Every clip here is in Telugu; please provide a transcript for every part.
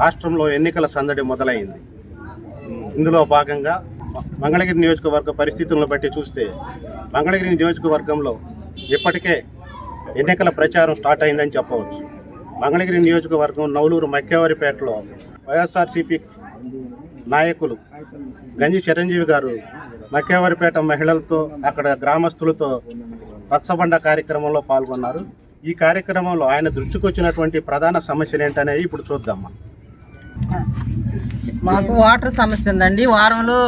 రాష్ట్రంలో ఎన్నికల సందడి మొదలైంది. ఇందులో భాగంగా మంగళగిరి నియోజకవర్గ పరిస్థితులను బట్టి చూస్తే మంగళగిరి నియోజకవర్గంలో ఇప్పటికే ఎన్నికల ప్రచారం స్టార్ట్ అయిందని చెప్పవచ్చు. మంగళగిరి నియోజకవర్గం నవలూరు మక్కేవారిపేటలో వైఎస్ఆర్సీపీ నాయకులు గంజి చిరంజీవి గారు మక్కేవారిపేట మహిళలతో అక్కడ గ్రామస్తులతో రచ్చబండ కార్యక్రమంలో పాల్గొన్నారు. ఈ కార్యక్రమంలో ఆయన దృష్టికి వచ్చినటువంటి ప్రధాన సమస్యలు ఏంటనేవి ఇప్పుడు చూద్దామా మాకు వాటర్ సమస్య ఉందండి. వారంలో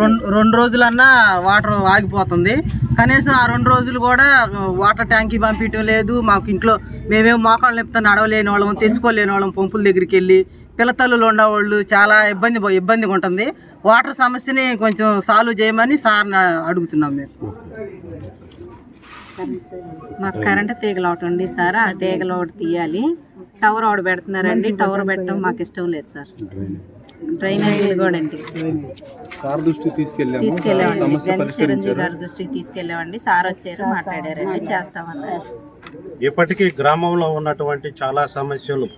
రెండు రెండు రోజులన్నా వాటర్ ఆగిపోతుంది. కనీసం ఆ రెండు రోజులు కూడా వాటర్ ట్యాంకీ పంపించడం లేదు. మాకు ఇంట్లో మేమేం మోకాళ్ళు చెప్తే నడవలేని వాళ్ళం తెచ్చుకోలేని వాళ్ళం పంపుల దగ్గరికి వెళ్ళి పిల్లతల్లులు ఉండేవాళ్ళు చాలా ఇబ్బంది ఇబ్బందిగా ఉంటుంది. వాటర్ సమస్యని కొంచెం సాల్వ్ చేయమని సార్ని అడుగుతున్నాం మేము. మాకు కరెంటు తీగలు ఒకటి ఉంది సార్. ఆ తీగలు ఒకటి తీయాలి. టవర్ ఒకటి పెడుతున్నారండి. టవర్ పెట్టడం మాకు ఇష్టం లేదు సార్. డ్రైనేజీలు కూడా అండి సార్ దృష్టికి తీసుకెళ్ళాము. తీసుకెళ్ళామండి. సమస్య గంజి చిరంజీవి గారి దృష్టికి తీసుకెళ్ళామండి. సార్ వచ్చారు మాట్లాడారండి. చేస్తామన్నారు. ఇప్పటికీ గ్రామంలో ఉన్నటువంటి చాలా సమస్యలు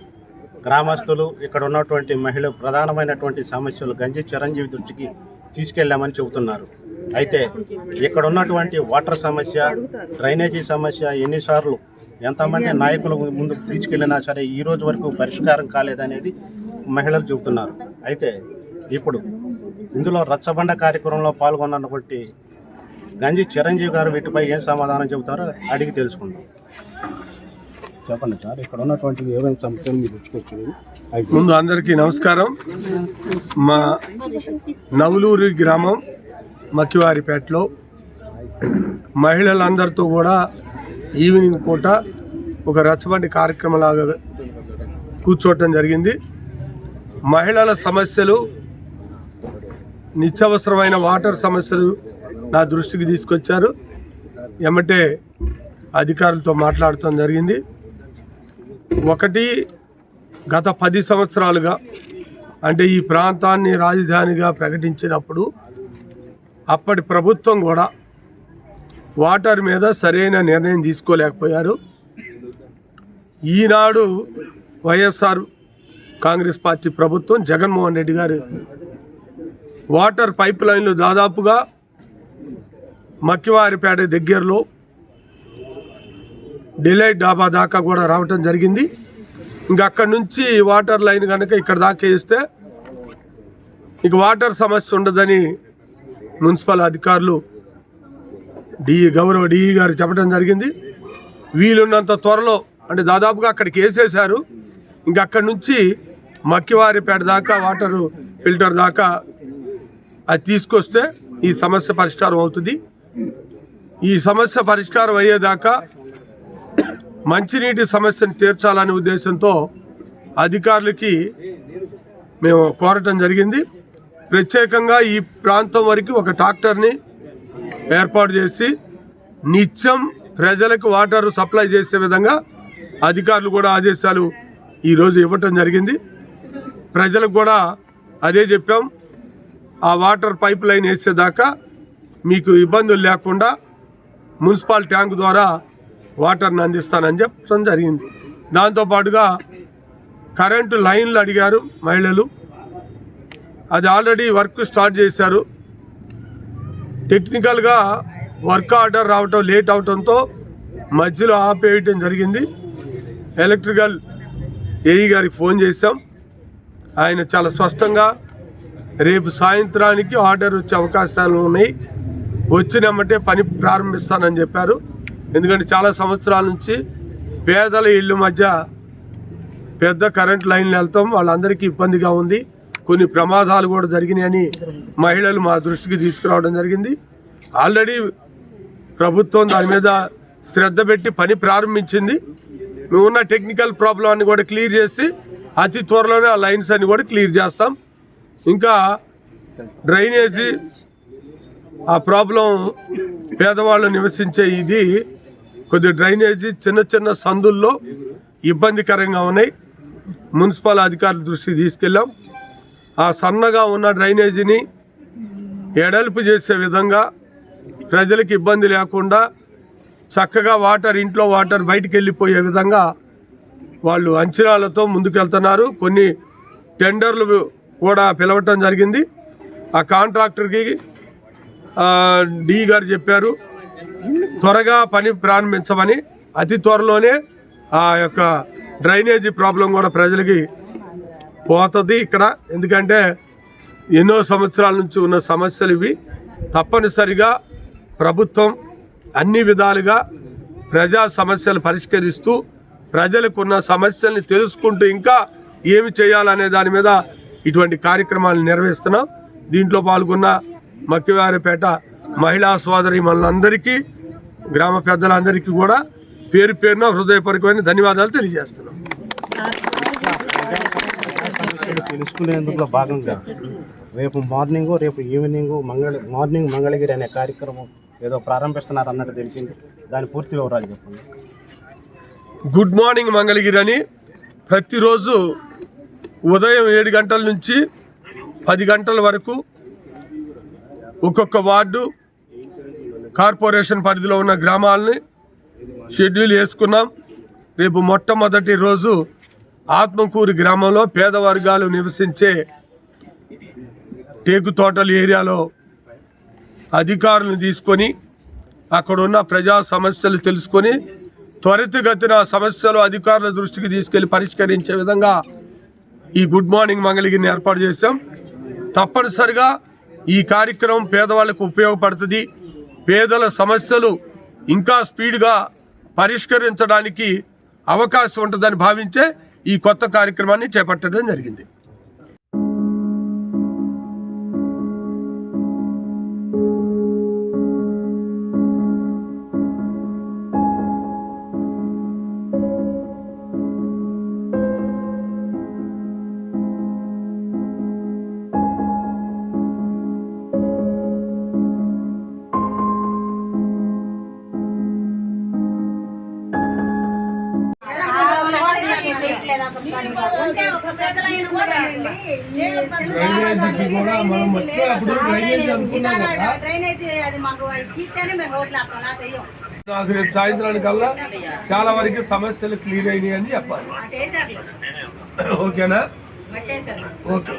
గ్రామస్తులు ఇక్కడ ఉన్నటువంటి మహిళలు ప్రధానమైనటువంటి సమస్యలు గంజి చిరంజీవి దృష్టికి తీసుకెళ్ళామని చెబుతున్నారు. అయితే ఇక్కడ ఉన్నటువంటి వాటర్ సమస్య డ్రైనేజీ సమస్య ఎన్నిసార్లు ఎంతమంది నాయకులు ముందుకు తీసుకెళ్ళినా సరే ఈ రోజు వరకు పరిష్కారం కాలేదనేది మహిళలు చెబుతున్నారు. అయితే ఇప్పుడు ఇందులో రచ్చబండ కార్యక్రమంలో పాల్గొన్నటువంటి గంజి చిరంజీవి గారు వీటిపై ఏం సమాధానం చెబుతారో అడిగి తెలుసుకుందాం. చెప్పండి సార్. ఇక్కడ ఉన్నటువంటి ఏమైనా సమస్యలు మీరు దృష్టికొచ్చింది ముందు అందరికీ నమస్కారం. మా నవలూరు గ్రామం మక్కివారిపేటలో మహిళలందరితో కూడా ఈవినింగ్ పూట ఒక రచ్చబండి కార్యక్రమంలాగా కూర్చోవటం జరిగింది. మహిళల సమస్యలు నిత్యవసరమైన వాటర్ సమస్యలు నా దృష్టికి తీసుకొచ్చారు. ఎమ్మటే అధికారులతో మాట్లాడటం జరిగింది. ఒకటి గత పది సంవత్సరాలుగా అంటే ఈ ప్రాంతాన్ని రాజధానిగా ప్రకటించినప్పుడు అప్పటి ప్రభుత్వం కూడా వాటర్ మీద సరైన నిర్ణయం తీసుకోలేకపోయారు. ఈనాడు వైఎస్ఆర్ కాంగ్రెస్ పార్టీ ప్రభుత్వం జగన్మోహన్ రెడ్డి గారు వాటర్ పైప్ లైన్లు దాదాపుగా మక్కివారిపేట దగ్గరలో డిలైట్ డాబా దాకా కూడా రావటం జరిగింది. ఇంకా అక్కడి నుంచి వాటర్ లైన్ కనుక ఇక్కడ దాకా వేస్తే ఇక వాటర్ సమస్య ఉండదని మున్సిపల్ అధికారులు డిఈ గౌరవ డిఈ గారు చెప్పడం జరిగింది. వీలున్నంత త్వరలో అంటే దాదాపుగా అక్కడికి వేసేశారు. ఇంకా అక్కడి నుంచి మక్కివారిపేట దాకా వాటర్ ఫిల్టర్ దాకా అది తీసుకొస్తే ఈ సమస్య పరిష్కారం అవుతుంది. ఈ సమస్య పరిష్కారం అయ్యేదాకా మంచినీటి సమస్యను తీర్చాలనే ఉద్దేశంతో అధికారులకి మేము కోరటం జరిగింది. ప్రత్యేకంగా ఈ ప్రాంతం వరకు ఒక ట్రాక్టర్ని ఏర్పాటు చేసి నిత్యం ప్రజలకు వాటర్ సప్లై చేసే విధంగా అధికారులు కూడా ఆదేశాలు ఈరోజు ఇవ్వటం జరిగింది. ప్రజలకు కూడా అదే చెప్పాం. ఆ వాటర్ పైప్ లైన్ వేసేదాకా మీకు ఇబ్బందులు లేకుండా మున్సిపల్ ట్యాంక్ ద్వారా వాటర్ని అందిస్తానని చెప్పడం జరిగింది. దాంతోపాటుగా కరెంటు లైన్లు అడిగారు మహిళలు. అది ఆల్రెడీ వర్క్ స్టార్ట్ చేశారు. టెక్నికల్గా వర్క్ ఆర్డర్ రావటం లేట్ అవటంతో మధ్యలో ఆపేయటం జరిగింది. ఎలక్ట్రికల్ ఏఈ గారికి ఫోన్ చేశాం. ఆయన చాలా స్పష్టంగా రేపు సాయంత్రానికి ఆర్డర్ వచ్చే అవకాశాలు ఉన్నాయి. వచ్చినమ్మటే పని ప్రారంభిస్తానని చెప్పారు. ఎందుకంటే చాలా సంవత్సరాల నుంచి పేదల ఇళ్ళు మధ్య పెద్ద కరెంట్ లైన్లు వెళ్తాం. వాళ్ళందరికీ ఇబ్బందిగా ఉంది. కొన్ని ప్రమాదాలు కూడా జరిగినాయని మహిళలు మా దృష్టికి తీసుకురావడం జరిగింది. ఆల్రెడీ ప్రభుత్వం దాని మీద శ్రద్ధ పెట్టి పని ప్రారంభించింది. మేము ఉన్న టెక్నికల్ ప్రాబ్లం అన్ని కూడా క్లియర్ చేసి అతి త్వరలోనే ఆ లైన్స్ అన్ని కూడా క్లియర్ చేస్తాం. ఇంకా డ్రైనేజీ ఆ ప్రాబ్లం పేదవాళ్ళు నివసించే ఇది కొద్ది డ్రైనేజీ చిన్న చిన్న సందుల్లో ఇబ్బందికరంగా ఉన్నాయి. మున్సిపల్ అధికారుల దృష్టికి తీసుకెళ్ళాం. ఆ సన్నగా ఉన్న డ్రైనేజీని ఎడల్పు చేసే విధంగా ప్రజలకు ఇబ్బంది లేకుండా చక్కగా వాటర్ ఇంట్లో వాటర్ బయటికి వెళ్ళిపోయే విధంగా వాళ్ళు అంచనాలతో ముందుకెళ్తున్నారు. కొన్ని టెండర్లు కూడా పిలవటం జరిగింది. ఆ కాంట్రాక్టర్కి డి గారు చెప్పారు. త్వరగా పని ప్రారంభించమని అతి త్వరలోనే ఆ యొక్క డ్రైనేజీ ప్రాబ్లం కూడా ప్రజలకి పోతుంది ఇక్కడ. ఎందుకంటే ఎన్నో సంవత్సరాల నుంచి ఉన్న సమస్యలు ఇవి. తప్పనిసరిగా ప్రభుత్వం అన్ని విధాలుగా ప్రజా సమస్యలు పరిష్కరిస్తూ ప్రజలకు ఉన్న సమస్యల్ని తెలుసుకుంటూ ఇంకా ఏమి చేయాలనే దాని మీద ఇటువంటి కార్యక్రమాలు నిర్వహిస్తున్నాం. దీంట్లో పాల్గొన్న మక్కివారిపేట మహిళా సోదరి మనందరికీ గ్రామ పెద్దలందరికీ కూడా పేరు పేరున హృదయపూర్వకమైన ధన్యవాదాలు తెలియజేస్తున్నాం. తెలుసుకునేందుకు భాగంగా రేపు మార్నింగ్ రేపు ఈవినింగ్ మంగళ మార్నింగ్ మంగళగిరి అనే కార్యక్రమం ఏదో ప్రారంభిస్తున్నారు అన్నట్టు తెలిసింది. దాని పూర్తి వివరాలు చెప్పండి. గుడ్ మార్నింగ్ మంగళగిరి అని ప్రతిరోజు ఉదయం ఏడు గంటల నుంచి పది గంటల వరకు ఒక్కొక్క వార్డు కార్పొరేషన్ పరిధిలో ఉన్న గ్రామాలని షెడ్యూల్ వేసుకున్నాం రేపు మొట్టమొదటి రోజు ఆత్మకూరు గ్రామంలో పేద వర్గాలు నివసించే టేకు తోటల ఏరియాలో అధికారులను తీసుకొని అక్కడ ఉన్న ప్రజా సమస్యలు తెలుసుకొని త్వరితగతిన సమస్యలు అధికారుల దృష్టికి తీసుకెళ్ళి పరిష్కరించే విధంగా ఈ గుడ్ మార్నింగ్ మంగళగిరిని ఏర్పాటు చేశాం. తప్పనిసరిగా ఈ కార్యక్రమం పేదవాళ్ళకు ఉపయోగపడుతుంది. పేదల సమస్యలు ఇంకా స్పీడ్గా పరిష్కరించడానికి అవకాశం ఉంటుందని భావించే ఈ కొత్త కార్యక్రమాన్ని చేపట్టడం జరిగింది. ఉంటే ఒక ఉంది డ్రైనేజీ అది మాకు తీస్తేనే మేము రోడ్లు. నాకు రేపు సాయంత్రానికల్లా చాలా వరకు సమస్యలు క్లియర్ అయినాయి అని చెప్పాలి. ఓకేనా. ఓకే.